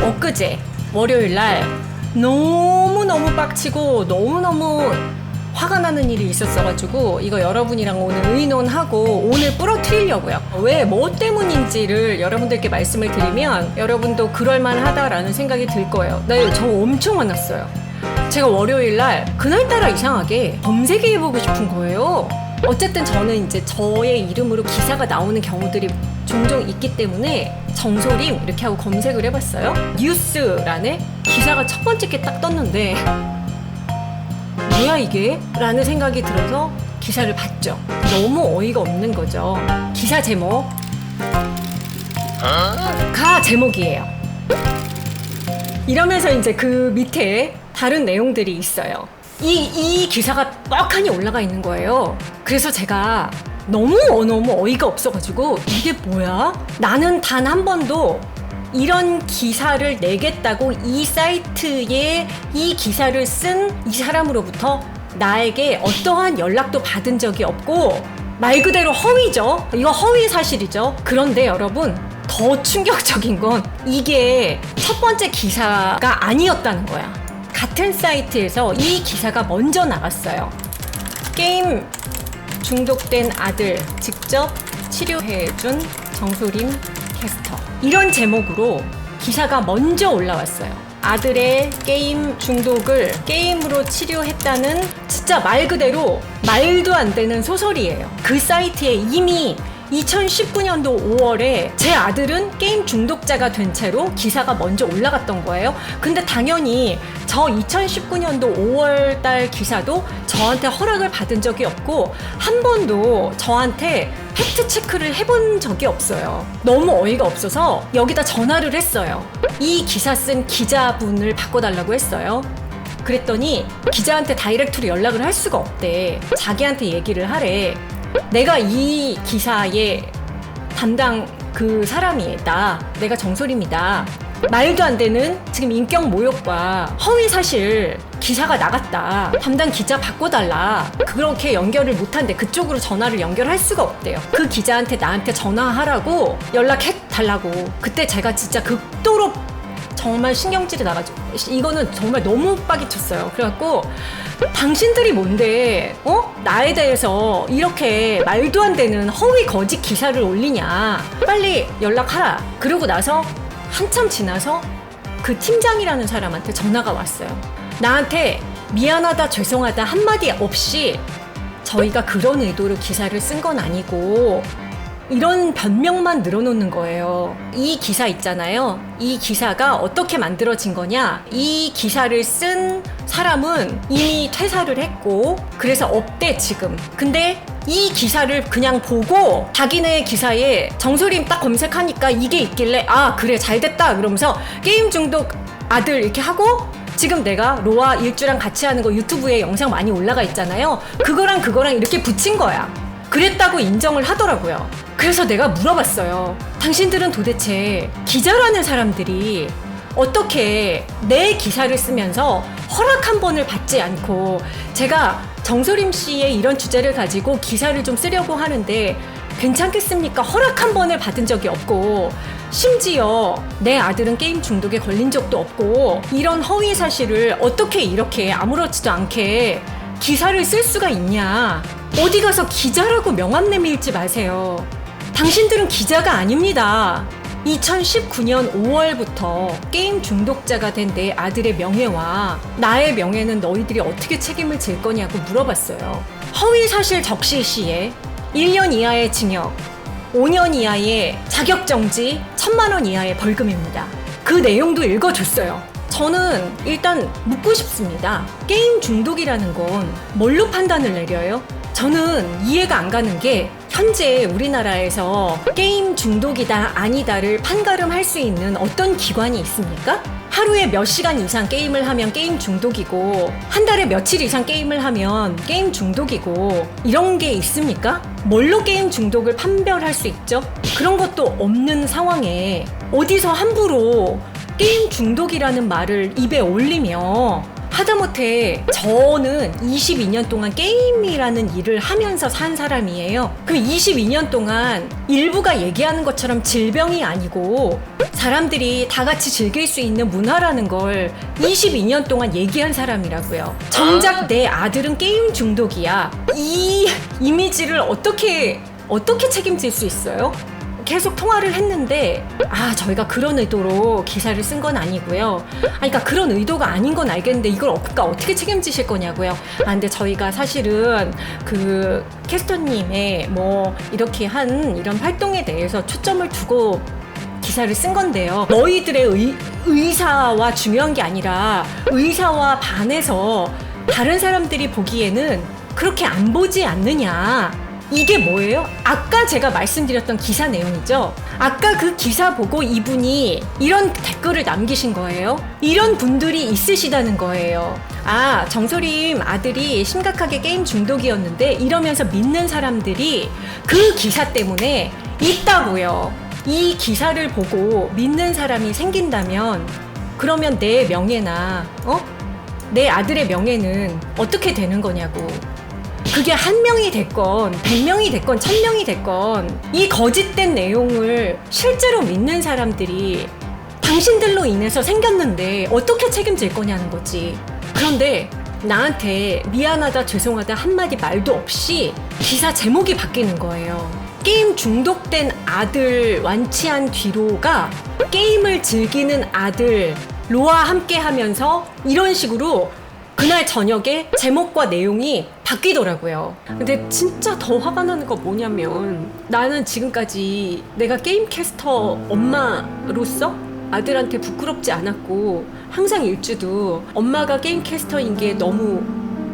엊그제 월요일 날 너무너무 빡치고 너무너무 화가 나는 일이 있었어가지고 이거 여러분이랑 오늘 의논하고 오늘 부러뜨리려고요. 왜 뭐 때문인지를 여러분들께 말씀을 드리면 여러분도 그럴만하다라는 생각이 들 거예요. 네, 저 엄청 화났어요. 제가 월요일 날 그날따라 이상하게 검색해보고 싶은 거예요. 어쨌든 저는 이제 저의 이름으로 기사가 나오는 경우들이 종종 있기 때문에 정소림 이렇게 하고 검색을 해봤어요. 뉴스란에 기사가 첫 번째 게 딱 떴는데 뭐야 이게? 라는 생각이 들어서 기사를 봤죠. 너무 어이가 없는 거죠. 기사 제목 가 제목이에요. 이러면서 이제 그 밑에 다른 내용들이 있어요. 이, 이 기사가 뻑하니 올라가 있는 거예요. 그래서 제가 너무 어, 너무 어이가 없어가지고 이게 뭐야? 나는 단 한 번도 이런 기사를 내겠다고 이 사이트에 이 기사를 쓴 이 사람으로부터 나에게 어떠한 연락도 받은 적이 없고 말 그대로 허위죠. 이거 허위 사실이죠. 그런데 여러분 더 충격적인 건 이게 첫 번째 기사가 아니었다는 거야. 같은 사이트에서 이 기사가 먼저 나갔어요. 게임 중독된 아들 직접 치료해준 정소림 캐스터. 이런 제목으로 기사가 먼저 올라왔어요. 아들의 게임 중독을 게임으로 치료했다는 진짜 말 그대로 말도 안 되는 소설이에요. 그 사이트에 이미 2019년도 5월에 제 아들은 게임 중독자가 된 채로 기사가 먼저 올라갔던 거예요. 근데 당연히 저 2019년도 5월 달 기사도 저한테 허락을 받은 적이 없고 한 번도 저한테 팩트 체크를 해본 적이 없어요. 너무 어이가 없어서 여기다 전화를 했어요. 이 기사 쓴 기자분을 바꿔달라고 했어요. 그랬더니 기자한테 다이렉트로 연락을 할 수가 없대. 자기한테 얘기를 하래. 내가 이 기사의 담당 그 사람이다. 내가 정소림이다. 말도 안 되는 지금 인격 모욕과 허위 사실 기사가 나갔다. 담당 기자 바꿔달라. 그렇게 연결을 못한대. 그쪽으로 전화를 연결할 수가 없대요. 그 기자한테 나한테 전화하라고 연락해 달라고. 그때 제가 진짜 극도로 정말 신경질이 나가지고 이거는 정말 너무 빡이 쳤어요. 그래갖고 당신들이 뭔데 어 나에 대해서 이렇게 말도 안 되는 허위 거짓 기사를 올리냐 빨리 연락하라. 그러고 나서 한참 지나서 그 팀장이라는 사람한테 전화가 왔어요. 나한테 미안하다 죄송하다 한마디 없이 저희가 그런 의도로 기사를 쓴 건 아니고 이런 변명만 늘어놓는 거예요. 이 기사 있잖아요. 이 기사가 어떻게 만들어진 거냐? 이 기사를 쓴 사람은 이미 퇴사를 했고, 그래서 없대, 지금. 근데 이 기사를 그냥 보고 자기네 기사에 정소림 딱 검색하니까 이게 있길래, 아, 그래, 잘 됐다. 그러면서 게임 중독 아들 이렇게 하고, 지금 내가 로아 일주랑 같이 하는 거 유튜브에 영상 많이 올라가 있잖아요. 그거랑 그거랑 이렇게 붙인 거야. 그랬다고 인정을 하더라고요. 그래서 내가 물어봤어요. 당신들은 도대체 기자라는 사람들이 어떻게 내 기사를 쓰면서 허락 한 번을 받지 않고 제가 정소림 씨의 이런 주제를 가지고 기사를 좀 쓰려고 하는데 괜찮겠습니까? 허락 한 번을 받은 적이 없고 심지어 내 아들은 게임 중독에 걸린 적도 없고 이런 허위 사실을 어떻게 이렇게 아무렇지도 않게 기사를 쓸 수가 있냐? 어디 가서 기자라고 명함 내밀지 마세요. 당신들은 기자가 아닙니다. 2019년 5월부터 게임 중독자가 된 내 아들의 명예와 나의 명예는 너희들이 어떻게 책임을 질 거냐고 물어봤어요. 허위 사실 적시 시에 1년 이하의 징역, 5년 이하의 자격정지, 1000만 원 이하의 벌금입니다. 그 내용도 읽어줬어요. 저는 일단 묻고 싶습니다. 게임 중독이라는 건 뭘로 판단을 내려요? 저는 이해가 안 가는 게 현재 우리나라에서 게임 중독이다 아니다를 판가름할 수 있는 어떤 기관이 있습니까? 하루에 몇 시간 이상 게임을 하면 게임 중독이고 한 달에 며칠 이상 게임을 하면 게임 중독이고 이런 게 있습니까? 뭘로 게임 중독을 판별할 수 있죠? 그런 것도 없는 상황에 어디서 함부로 게임 중독이라는 말을 입에 올리며 하다못해 저는 22년 동안 게임이라는 일을 하면서 산 사람이에요. 그럼 22년 동안 일부가 얘기하는 것처럼 질병이 아니고 사람들이 다 같이 즐길 수 있는 문화라는 걸 22년 동안 얘기한 사람이라고요. 정작 내 아들은 게임 중독이야. 이 이미지를 어떻게 어떻게 책임질 수 있어요? 계속 통화를 했는데 아 저희가 그런 의도로 기사를 쓴 건 아니고요. 아 그러니까 그런 의도가 아닌 건 알겠는데 이걸 어- 그러니까 어떻게 책임지실 거냐고요. 아 근데 저희가 사실은 그 캐스터님의 뭐 이렇게 한 이런 활동에 대해서 초점을 두고 기사를 쓴 건데요. 너희들의 의, 의사와 중요한 게 아니라 의사와 반해서 다른 사람들이 보기에는 그렇게 안 보지 않느냐. 이게 뭐예요? 아까 제가 말씀드렸던 기사 내용이죠. 아까 그 기사 보고 이분이 이런 댓글을 남기신 거예요. 이런 분들이 있으시다는 거예요. 아, 정소림 아들이 심각하게 게임 중독이었는데 이러면서 믿는 사람들이 그 기사 때문에 있다고요. 이 기사를 보고 믿는 사람이 생긴다면 그러면 내 명예나 어? 내 아들의 명예는 어떻게 되는 거냐고. 그게 한 명이 됐건 백 명이 됐건 천 명이 됐건 이 거짓된 내용을 실제로 믿는 사람들이 당신들로 인해서 생겼는데 어떻게 책임질 거냐는 거지. 그런데 나한테 미안하다 죄송하다 한마디 말도 없이 기사 제목이 바뀌는 거예요. 게임 중독된 아들 완치한 뒤로가 게임을 즐기는 아들 로와 함께 하면서 이런 식으로 그날 저녁에 제목과 내용이 바뀌더라고요. 근데 진짜 더 화가 나는 거 뭐냐면 나는 지금까지 내가 게임 캐스터 엄마로서 아들한테 부끄럽지 않았고 항상 일주도 엄마가 게임 캐스터인 게 너무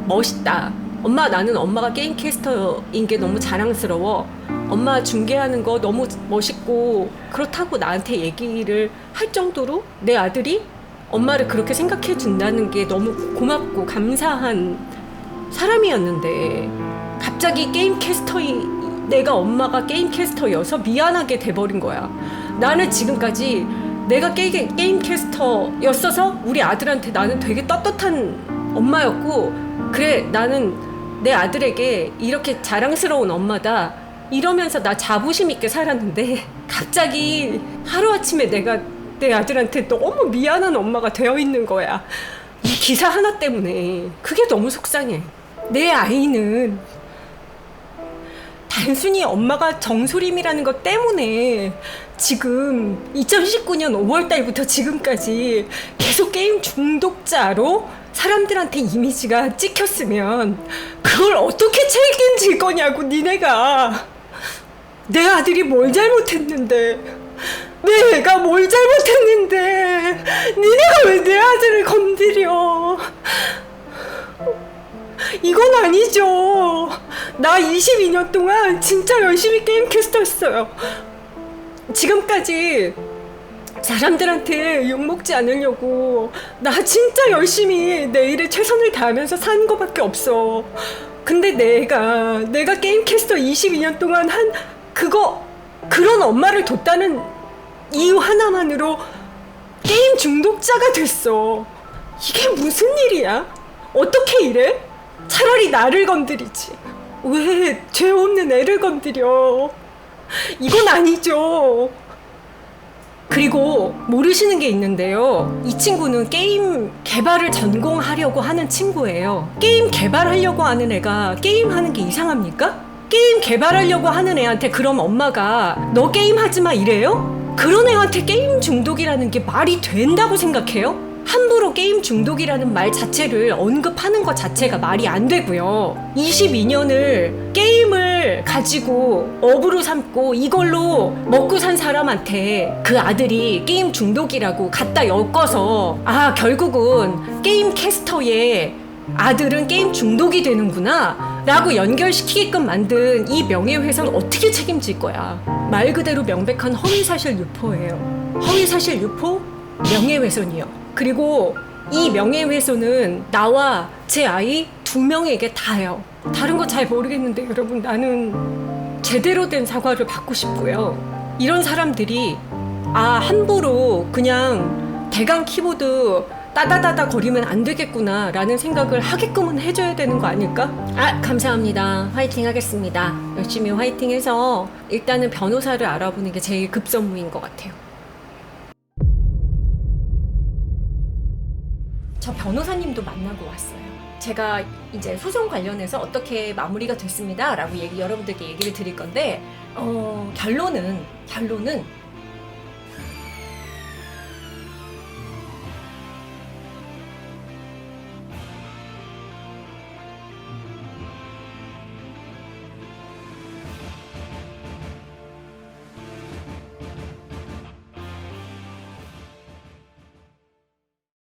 멋있다. 엄마 나는 엄마가 게임 캐스터인 게 너무 자랑스러워. 엄마 중계하는 거 너무 멋있고 그렇다고 나한테 얘기를 할 정도로 내 아들이 엄마를 그렇게 생각해 준다는 게 너무 고맙고 감사한 사람이었는데 갑자기 게임 캐스터이 내가 엄마가 게임 캐스터여서 미안하게 돼버린 거야. 나는 지금까지 내가 게임, 게임 캐스터였어서 우리 아들한테 나는 되게 떳떳한 엄마였고 그래 나는 내 아들에게 이렇게 자랑스러운 엄마다 이러면서 나 자부심 있게 살았는데 갑자기 하루아침에 내가 내 아들한테 너무 미안한 엄마가 되어 있는 거야. 이 기사 하나 때문에 그게 너무 속상해. 내 아이는 단순히 엄마가 정소림이라는 것 때문에 지금 2019년 5월 달부터 지금까지 계속 게임 중독자로 사람들한테 이미지가 찍혔으면 그걸 어떻게 책임질 거냐고 니네가. 내 아들이 뭘 잘못했는데? 내가 뭘 잘못했는데? 니네가 왜 내 아들을 건드려 이건 아니죠. 나 22년 동안 진짜 열심히 게임 캐스터였어요. 지금까지 사람들한테 욕먹지 않으려고 나 진짜 열심히 내 일에 최선을 다하면서 산 거밖에 없어. 근데 내가 내가 게임 캐스터 22년 동안 한 그거 그런 엄마를 뒀다는 이유 하나만으로 게임 중독자가 됐어. 이게 무슨 일이야? 어떻게 이래? 차라리 나를 건드리지. 왜 죄 없는 애를 건드려? 이건 아니죠. 그리고 모르시는 게 있는데요. 이 친구는 게임 개발을 전공하려고 하는 친구예요. 게임 개발하려고 하는 애가 게임 하는 게 이상합니까? 게임 개발하려고 하는 애한테 그럼 엄마가 너 게임 하지 마 이래요? 그런 애한테 게임 중독이라는 게 말이 된다고 생각해요? 함부로 게임 중독이라는 말 자체를 언급하는 것 자체가 말이 안 되고요. 22년을 게임을 가지고 업으로 삼고 이걸로 먹고 산 사람한테 그 아들이 게임 중독이라고 갖다 엮어서 아, 결국은 게임 캐스터의 아들은 게임 중독이 되는구나 라고 연결시키게끔 만든 이 명예훼손 어떻게 책임질 거야? 말 그대로 명백한 허위사실 유포예요. 허위사실 유포 명예훼손이요 그리고 이 명예훼손은 나와 제 아이 두 명에게 다요 다른 거 잘 모르겠는데 여러분 나는 제대로 된 사과를 받고 싶고요 이런 사람들이 아 함부로 그냥 대강 키보드 따다다다 거리면 안 되겠구나 라는 생각을 하게끔은 해줘야 되는 거 아닐까? 아 감사합니다. 화이팅 하겠습니다. 열심히 화이팅 해서 일단은 변호사를 알아보는 게 제일 급선무인 것 같아요. 저 변호사님도 만나고 왔어요. 제가 이제 소송 관련해서 어떻게 마무리가 됐습니다라고 얘기 여러분들께 얘기를 드릴 건데 어, 결론은 결론은